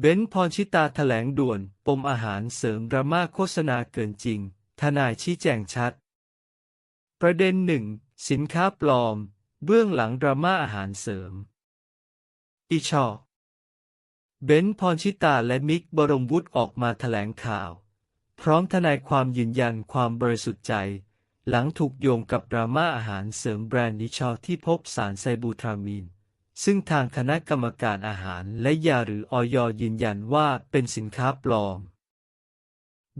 เบนซ์พรชิตาแถลงด่วน ปมอาหารเสริมดราม่าโฆษณาเกินจริง ทนายชี้แจงชัด ประเด็นหนึ่ง สินค้าปลอม เบื้องหลังดราม่าอาหารเสริมอีชอ เบนซ์พรชิตาและมิกบรมวุฒิออกมาแถลงข่าว พร้อมทนายความยืนยันความบริสุทธิ์ใจ หลังถูกโยงกับดราม่าอาหารเสริมแบรนด์นิชอที่พบสารไซบูทรามีน ซึ่งทางคณะกรรมการอาหารและยาหรือออยยืนยันว่าเป็นสินค้าปลอม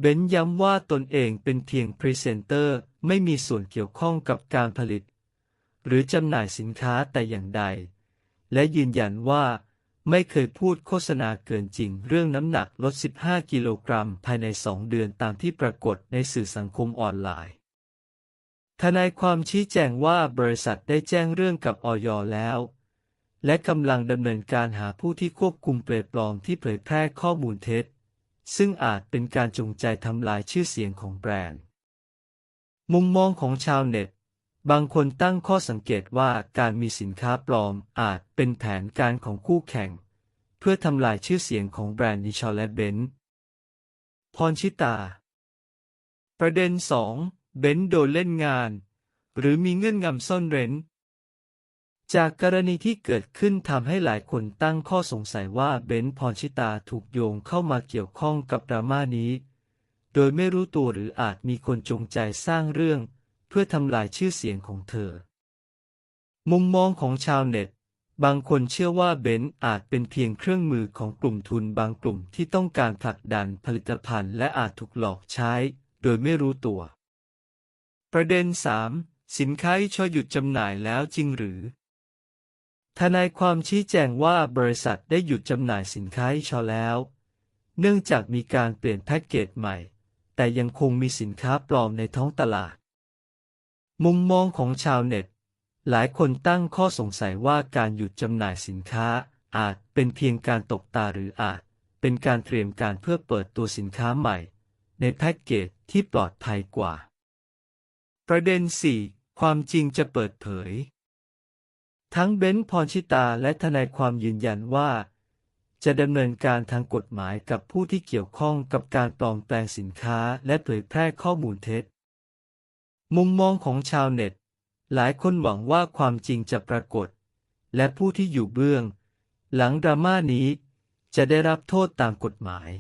เบนย้ำว่าตนเองเป็นเพียงพรีเซนเตอร์ไม่มีส่วนเกี่ยวข้องกับการผลิต หรือจำหน่ายสินค้าแต่อย่างใด และยืนยันว่า ไม่เคยพูดโฆษณาเกินจริงเรื่องน้ำหนักลด 15 กิโลกรัมภายใน 2 เดือนตามที่ปรากฏในสื่อสังคมออนไลน์ทนายความชี้แจงว่าบริษัทได้แจ้งเรื่องกับออยแล้ว และกำลังดำเนินการหาผู้ที่ควบคุมเปลปลอมที่เผยแพร่ข้อมูลเท็จ ซึ่งอาจเป็นการจงใจทำลายชื่อเสียงของแบรนด์ มุมมองของชาวเน็ต บางคนตั้งข้อสังเกตว่าการมีสินค้าปลอมอาจเป็นแผนการของคู่แข่ง เพื่อทำลายชื่อเสียงของแบรนด์นิชอและเบนซ์พรชิตา ประเด็น 2 เบนซ์โดนเล่นงาน หรือมีเงื่อนงำซ่อนเร้น จากกรณีที่เกิดขึ้นทำให้หลายคนตั้งข้อสงสัยว่าเบนซ์พรชิตาถูกโยงเข้ามาเกี่ยวข้องกับดราม่านี้ โดยไม่รู้ตัวหรืออาจมีคนจงใจสร้างเรื่อง เพื่อทำลายชื่อเสียงของเธอ มุมมองของชาวเน็ต บางคนเชื่อว่าเบนซ์อาจเป็นเพียงเครื่องมือของกลุ่มทุนบางกลุ่มที่ต้องการผลักดันผลิตภัณฑ์และอาจถูกหลอกใช้ โดยไม่รู้ตัว ประเด็น 3 สินค้าที่ชอหยุดจำหน่ายแล้วจริงหรือ ทนายความชี้แจงว่าบริษัทได้หยุดจำหน่ายสินค้าอีชอแล้ว เนื่องจากมีการเปลี่ยนแพ็กเกจใหม่ แต่ยังคงมีสินค้าปลอมในท้องตลาด มุมมองของชาวเน็ต หลายคนตั้งข้อสงสัยว่าการหยุดจำหน่ายสินค้าอาจเป็นเพียงการตกตาหรืออาจ เป็นการเตรียมการเพื่อเปิดตัวสินค้าใหม่ ในแพ็กเกจที่ปลอดภัยกว่า ประเด็น 4 ความจริงจะเปิดเผย ทั้งเบนซ์พรชิตาและทนายความยืนยันว่า จะดำเนินการทางกฎหมายกับผู้ที่เกี่ยวข้องกับการปลอมแปลงสินค้าและเผยแพร่ข้อมูลเท็จ มุมมองของชาวเน็ต หลายคนหวังว่าความจริงจะปรากฏ และผู้ที่อยู่เบื้อง หลังดราม่านี้จะได้รับโทษตามกฎหมาย